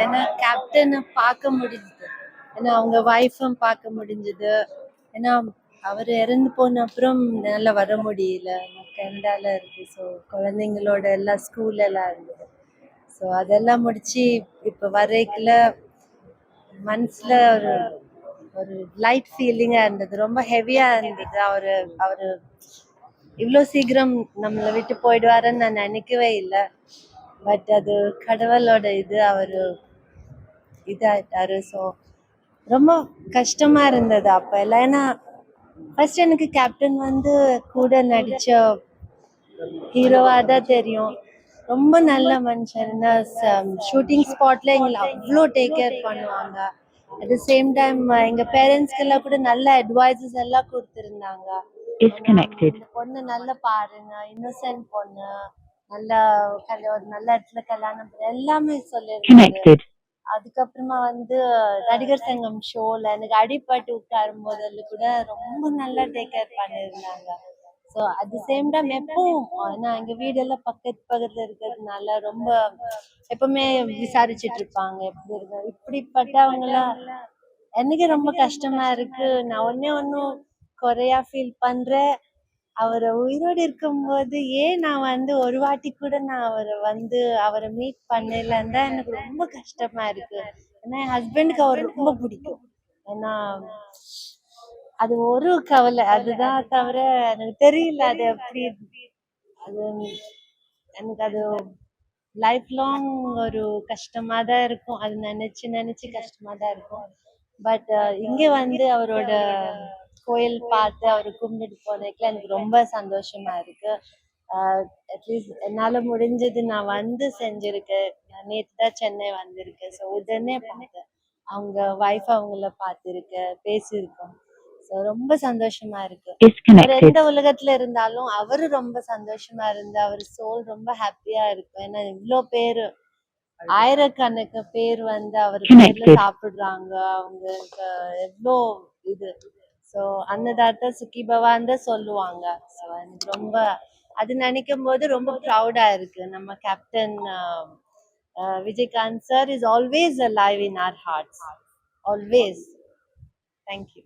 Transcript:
ஏன்னா கேப்டனை பார்க்க முடிஞ்சுது. ஏன்னா அவங்க ஒய்ஃபும் பார்க்க முடிஞ்சுது. ஏன்னா அவர் இறந்து போன அப்புறம் நல்லா வர முடியல. கெண்டால இருக்கு. ஸோ குழந்தைங்களோட எல்லாம் ஸ்கூல் எல்லாம் இருந்தது. ஸோ அதெல்லாம் முடிச்சு இப்போ வரைக்குள்ள மனசில் ஒரு ஒரு லைட் ஃபீலிங்காக இருந்தது. ரொம்ப ஹெவியாக இருந்தது. அவர் அவர் இவ்வளோ சீக்கிரம் நம்மளை விட்டு போயிடுவாருன்னு நான் நினைக்கவே இல்லை. பட் அது கடவுளோட இது. அவர் இதாயிட்டாரு. ஸோ ரொம்ப கஷ்டமா இருந்தது அப்ப எல்லாம் ஏன்னா ஃபர்ஸ்ட் எனக்கு கேப்டன் வந்து கூட நடிச்ச ஹீரோவா தான் தெரியும். ரொம்ப நல்ல மனுஷன். ஷூட்டிங் ஸ்பாட்ல எங்களை அவ்வளோ டேக் கேர் பண்ணுவாங்க. அட் த சேம் டைம் எங்க பேரண்ட்ஸ்க்கு எல்லாம் கூட நல்ல அட்வைசஸ் எல்லாம் கொடுத்துருந்தாங்க. பொண்ணு நல்ல பாருங்க இன்னோசென்ட் பொண்ணு. நல்ல ஒரு நல்ல இடத்துல கல்யாணம் எல்லாமே Connected. அதுக்கப்புறமா வந்து நடிகர் சங்கம் ஷோல எனக்கு அடிபட்டு உட்காரும் போதில் கூட ரொம்ப நல்லா டேக் கேர் பண்ணியிருந்தாங்க. ஸோ அட் சேம் டைம் எப்பவும் நான் எங்கள் வீடெல்லாம் பக்கத்து பக்கத்துல இருக்கிறதுனால ரொம்ப எப்பவுமே விசாரிச்சுட்டு இருப்பாங்க எப்படி இருக்கு? இப்படிப்பட்டவங்களாம் எனக்கு ரொம்ப கஷ்டமா இருக்கு. நான் ஒன்னே ஒன்னும் குறையா ஃபீல் பண்றேன். அவரை உயிரோடு இருக்கும்போது ஏன் நான் வந்து ஒரு வாட்டி கூட நான் அவரை வந்து அவரை மீட் பண்ணலன்னு தான் எனக்கு ரொம்ப கஷ்டமா இருக்கு. ஏன்னா என் ஹஸ்பண்டுக்கு அவர் ரொம்ப பிடிக்கும். ஏன்னா அது ஒரு கவலை. அதுதான் தவிர எனக்கு தெரியல அது எப்படி. அது எனக்கு அது லைஃப் லாங் ஒரு கஷ்டமா தான் இருக்கும். அது நினைச்சு நினைச்சு கஷ்டமா தான் இருக்கும். பட் இங்க வந்து அவரோட கோயில் பார்த்து அவரை கும்பிட்டு போனதுக்குலாம் எனக்கு ரொம்ப சந்தோஷமா இருக்கு. அட்லீஸ்ட் என்னால முடிஞ்சது நான் வந்து செஞ்சிருக்கேன் நேத்து தான் சென்னை வந்திருக்கேன். ஸோ உடனே பார்த்தேன் அவங்க ஒய்ஃப் அவங்கள பார்த்துருக்கேன் பேசியிருக்கோம். ஸோ ரொம்ப சந்தோஷமா இருக்கு. அவர். எந்த உலகத்துல இருந்தாலும் அவரு ரொம்ப சந்தோஷமா இருந்து அவர் சோல் ரொம்ப ஹாப்பியா இருக்கும். ஏன்னா இவ்ளோ பேரு ஆயிரக்கணக்கு பேர் வந்து அவர். சாப்பிடுறாங்க. அவங்களுக்கு எவ்வளோ இது. ஸோ அன்னதாத்த சுகிபவான் தான் சொல்லுவாங்க. ஸோ எனக்கு ரொம்ப அது நினைக்கும் போது ரொம்ப ப்ரௌடாக இருக்கு. நம்ம captain um, uh, Vijayakanth sir is always alive in our hearts always thank you